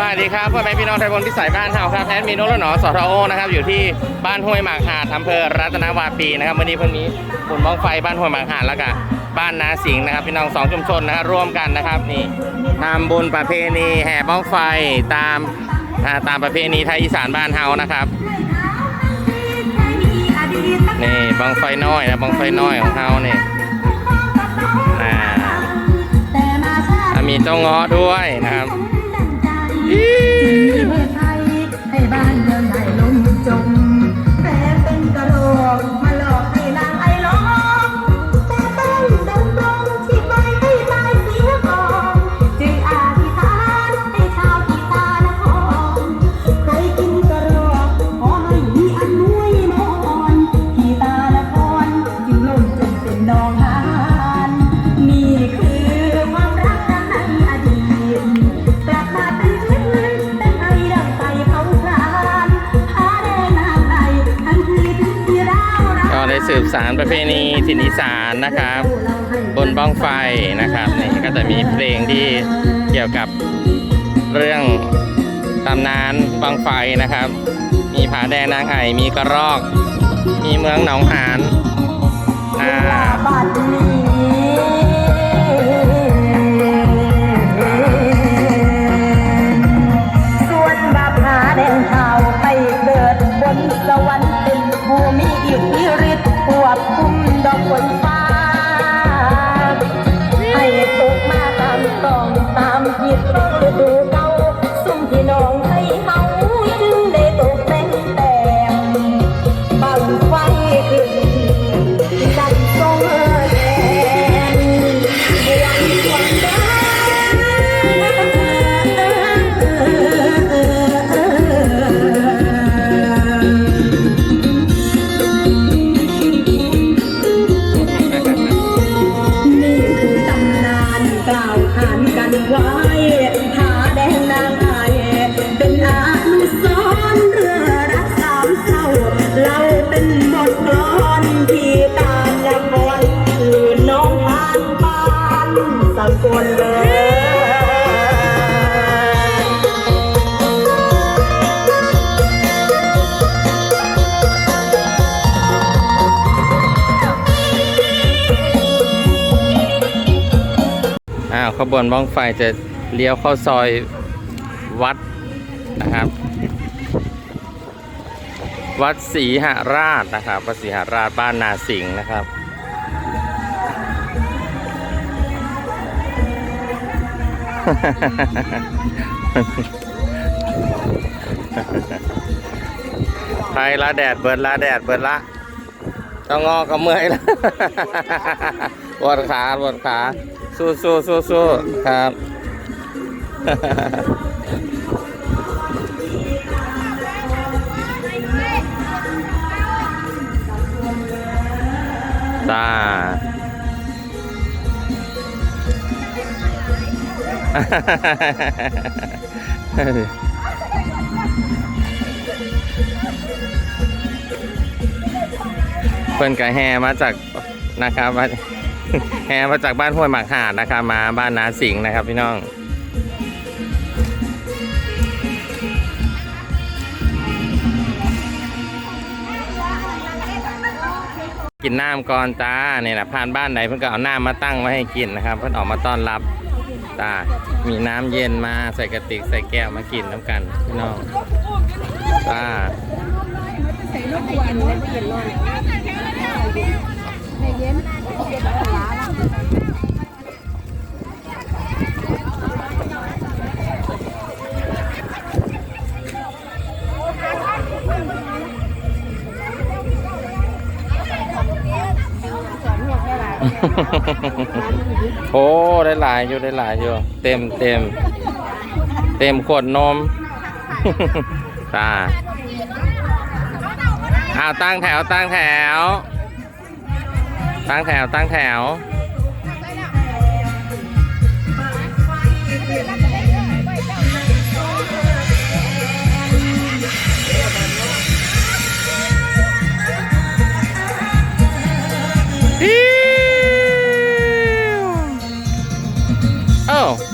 บายดีครับพ่อแม่พี่น้องไทยบนที่สายบ้านเฮาครับแอดมินโนรหนอสทโอนะครับอยู่ที่บ้านห้วยหมากหาดอำเภอรัตนวาปีนะครับวันนี้เพิ่งมีบุญบ้องไฟบ้านห้วยหมากหาดแล้วก็บ้านนาสิงห์นะครับพี่น้องสองชุมชนนะครับร่วมกันนะครับนี่ทำบุญประเพณีแห่บ้องไฟตามตามประเพณีไทยอีสานบ้านเฮานะครับนี่บ้องไฟน้อยนะบ้องไฟน้อยของเฮานี่อ่าอ่ามีเจ้างาะด้วยนะครับ ใสืบสารประเพณีสินอีสานนะครับ บนบ้องไฟนะครับนี่ก็จะมีเพลงที่เกี่ยวกับเรื่องตำนานบ้องไฟนะครับ มีผาแดงนางไอ่มีกระรอก มีเมืองหนองหานอ่า ขบวนบ้องไฟจะเลี้ยวเข้าซอยวัดนะครับ วัดศรีหราชนะครับ วัดศรีหราชบ้านนาสิงห์นะครับไทยละแดดเบิดละแดดเบิดละต้องงอก็เมื่อยล้วปวดขาปวดขา สู้สู้สู้สู้ครับ ตาเพิ่อนก็แห่มาจากนะครับว่า แห่มาจากบ้านห้วยหมากหาดนะครับ มาบ้านนาสิงห์นะครับพี่น้องกินน้ำก่อนจ้าเนี่ยนะผ่านบ้านไหนเพิ่นก็เอาน้ำมาตั้งไว้ให้กินนะครับ เพิ่นออกมาต้อนรับตามีน้ำเย็นมาใส่กระติกใส่แก้วมากินน้ำกันพี่น้องตา โอ้ได้หลายอยู่ได้หลายอยู่ เต็มเต็มเต็มขวดนมตาอ้าตั้งแถวตั้งแถว ตั้งแถวตั้งแถวอิ๊ว Oh.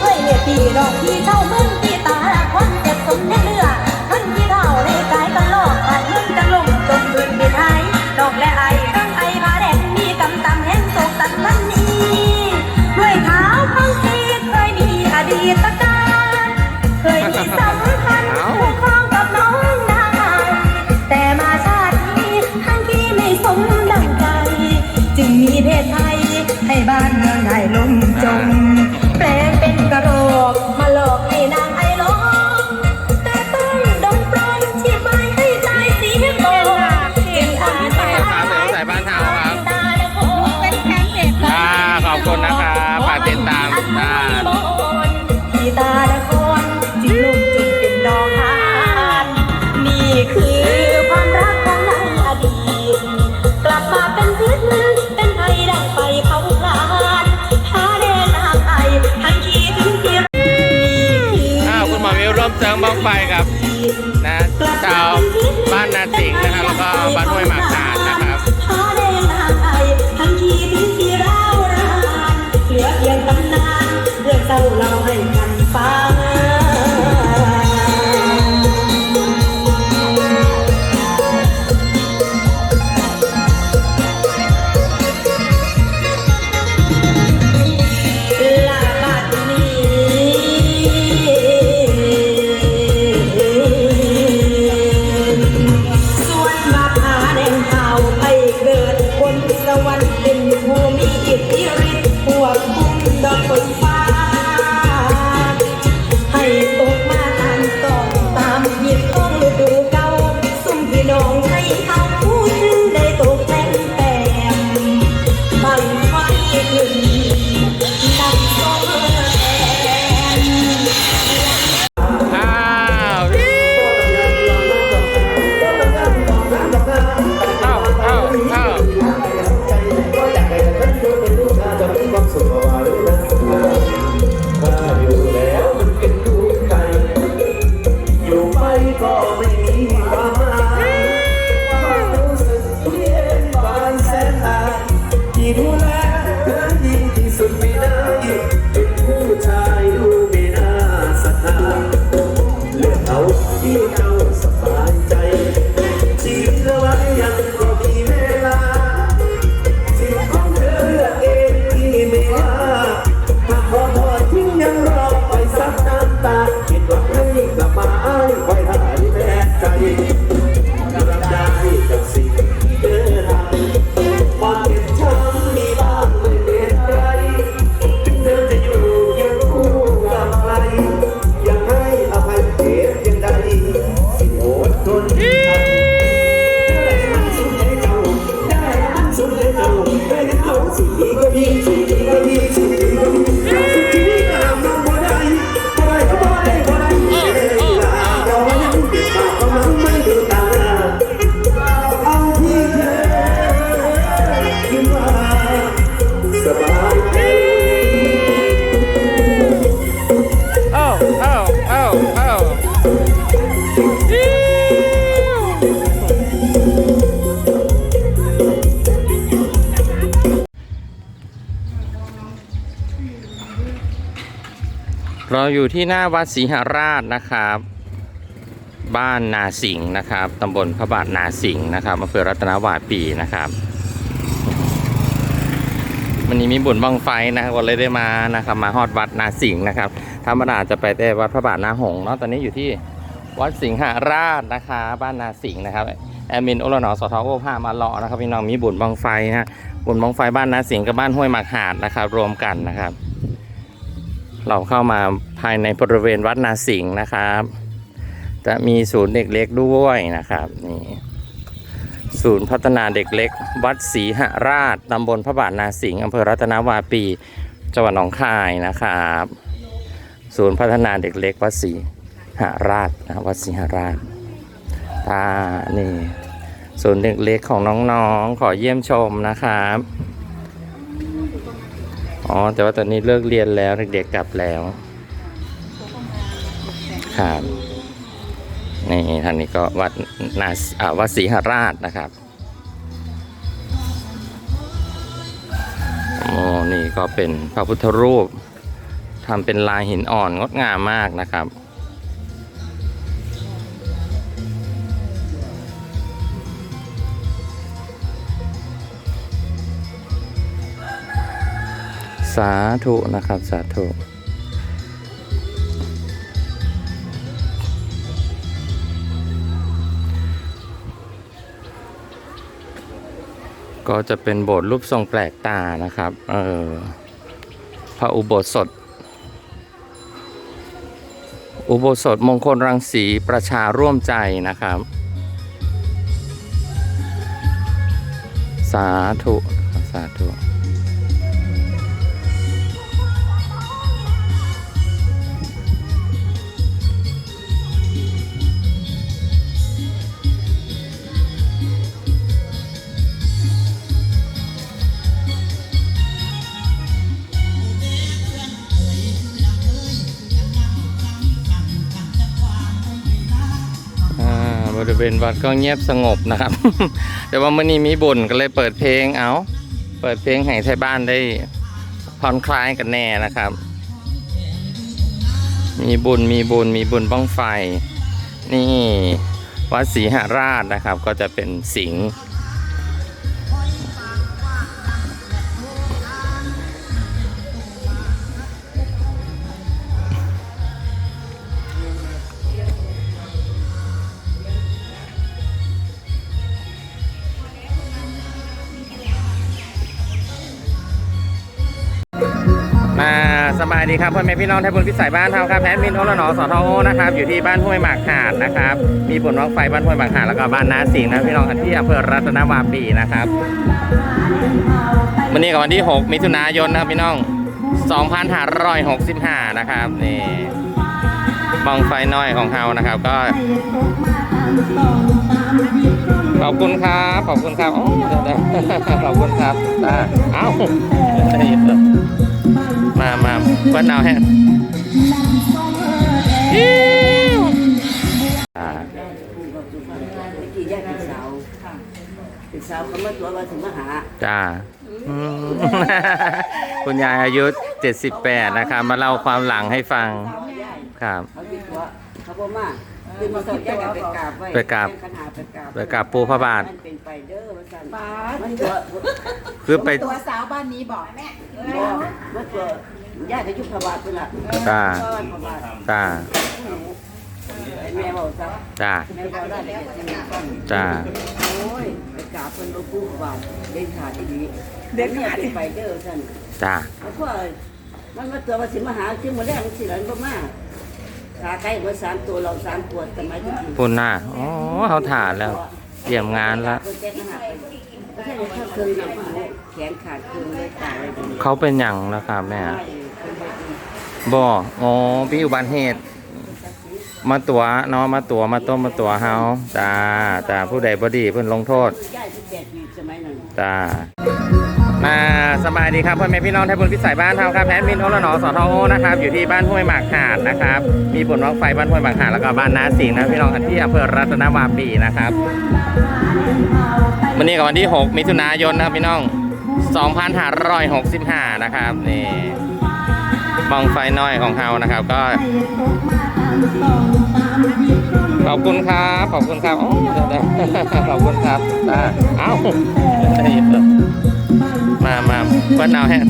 เอ้ยปีดอกที่เจ้ามึงที่ตาควันเจ็บสมเนเรือ ร่วมเสริมบ้องไฟกับนะชาวบ้านนาสิงนะครับแล้วก็บ้านห้วยหมากตา ที่เจ้า เราอยู่ที่หน้าวัดศรีหราชนะครับ บ้านนาสิงห์นะครับตำบลพระบาทนาสิงห์นะครับอำเภอรัตนวาปีนะครับวันนี้มีบุญบังไฟนะครับก็เลยได้มานะครับ มาฮอดวัดนาสิงห์นะครับธรรมดาจะไปแต่วัดพระบาทนาหงเนาะตอนนี้อยู่ที่วัดสิงหราชนะครับบ้านนาสิงห์นะครับแอมินโอลนอสทโอผ้ามาเลาะนะครับพี่น้องมีบุญบังไฟฮะบุญบังไฟบ้านนาสิงห์กับบ้านห้วยหมักหาดนะครับ รวมกันนะครับ เราเข้ามาภายในบริเวณวัดนาสิงห์นะครับ จะมีศูนย์เด็กเล็กด้วยนะครับนี่ศูนย์พัฒนาเด็กเล็ก วัดศรีหราชตำบลพระบาทนาสิงห์อำเภอรัตนวาปีจังหวัดหนองคายนะครับ ศูนย์พัฒนาเด็กเล็ก วัดศรีหราชนะวัดศรีหราชตานี่ศูนย์เด็กเล็กของน้องๆ ขอเยี่ยมชมนะครับ อ๋อ แต่ว่าตอนนี้เลิกเรียนแล้วเด็กๆกลับแล้วครับนี่ท่านนี้ก็วัดนาอ่าวัดศรีหราชนะครับโอ้นี่ก็เป็นพระพุทธรูปทำเป็นลายหินอ่อนงดงามมากนะครับ สาธุนะครับ สาธุก็จะเป็นโบสถ์รูปทรงแปลกตานะครับ เออพระอุโบสถ อุโบสถมงคลรังสีประชาร่วมใจนะครับ สาธุ สาธุ บริเวณวัดก็เงียบสงบนะครับ แต่ว่าเมื่อนี้มีบุญก็เลยเปิดเพลงเอา เปิดเพลงให้ไทยบ้านได้ผ่อนคลายกันแน่นะครับ มีบุญมีบุญมีบุญบ้องไฟ นี่วัดศรีหราชนะครับ ก็จะเป็นสิงห์ สบายดีครับพ่อแม่พี่น้องไทยบุญพิสัยบ้านเฮาครับแอดมินโอละหนอสทโอนะครับอยู่ที่บ้านห้วยหมากหาดนะครับมีบุญบ้องไฟบ้านห้วยหมากหาดแล้วก็บ้านนาสิงห์นะพี่น้องที่อำเภอรัตนวาปีนะครับวันนี้กับวันที่ 6 มิถุนายนนะครับพี่น้อง2565 นะครับนี่บังไฟน้อยของเฮานะครับ ก็ ขอบคุณครับขอบคุณครับโอ้เดี๋ยวๆขอบคุณครับเอ้า มามาเปิ้ลเอาแฮะอิ๊วอ่ากี่แยกเป็นสาวเป็นสาวเขามาตัวมาถึงมาหาจ้าคุณยายอายุ 78 นะครับมาเล่าความหลังให้ฟัง ครับเขาคิดว่าเขาบอกมาคือมาสอนแยกกันไปกราบไว้ไปกราบไปกราบไปกราบปู่พระบาทเป็นไปเด้อว่าสั่นมันตัวคือไปตัวสาวบ้านนี้บอกแม่บอกมันตัว ญาติอายุพระบาทเป็นหลักจ้า พระบาทจ้าไอ้แม่บอกซะจ้า แม่บอกได้เลยจะมีก้อนจ้า โอ้ยไปกราบเพิ่นหลวงปู่พระบาทเด่นขาดที่นี้เด่นขาดเป็นไปเด้อสั่นจ้า แล้วก็มันมาตัวมาสิมาหาชื่อมาแรกสิหลันบ่มาขาไก่หัวสามตัวเราสามขวดสมัยที่กินปุ่นหน้าอ๋อเขาถ่านแล้ว เตรียมงานแล้วคนแจ้งมาหาไปไม่ใช่เลยถ้าเครื่องนำมาแขนขาดเครื่องเลยตายเลยทีนี้เขาเป็นอย่างนะครับแม่ใช่คนแบ บ่อ๋อพี่อุบัติเหตุ มาตัวเนาะมาตัวมาต้มมาตัวเฮาจ้าจ้าผู้ใดบ่ดีเพิ่นลงโทษย่ายสิบแปดปีสมัยนั้นจ้ามาสบายดีครับพ่อแม่พี่น้องไทยบุญพิสัยบ้านเฮาครับแอดมินโอละหนอสทโอนะครับอยู่ที่บ้านห้วยหมากหาดนะครับมีบุญบ้องไฟบ้านห้วยหมากหาดแล้วก็บ้านนาสิงห์นะพี่น้องที่อำเภอรัตนวาปีนะครับวันนี้กับวันที่ 6 มิถุนายนนะครับพี่น้อง 2565 นะครับนี่ บองไฟน้อยของเฮานะครับ ก็ ขอบคุณครับ ขอบคุณครับโอ้เดี๋ยวๆขอบคุณครับตาเอ้ามามาเปิ้ลเอาแฮะ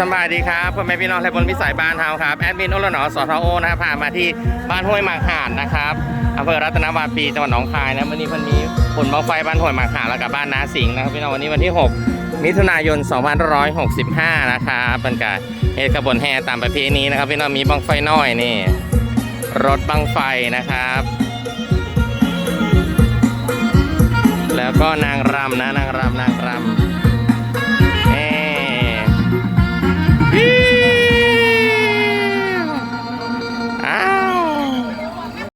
สบายดีครับพ่อแม่พี่น้องไทยบนพิสัยบ้านเฮาครับแอดมินโอละหนอสทโอนะครับพามาที่บ้านห้วยหมากหานนะครับอำเภอรัตนวาปีจังหวัดหนองคายนะวันนี้เพิ่นมีผลบังไฟบ้านห้วยหมากหานแล้วกับบ้านนาสิงห์นะครับพี่น้องวันนี้วันที่ 6 มิถุนายน 2565 นะครับเป็นการเหตุขบวนแห่ตามประเพณีนะครับพี่น้องมีบังไฟน้อยนี่ รถบังไฟนะครับ แล้วก็นางรำนะนางรำนางรำ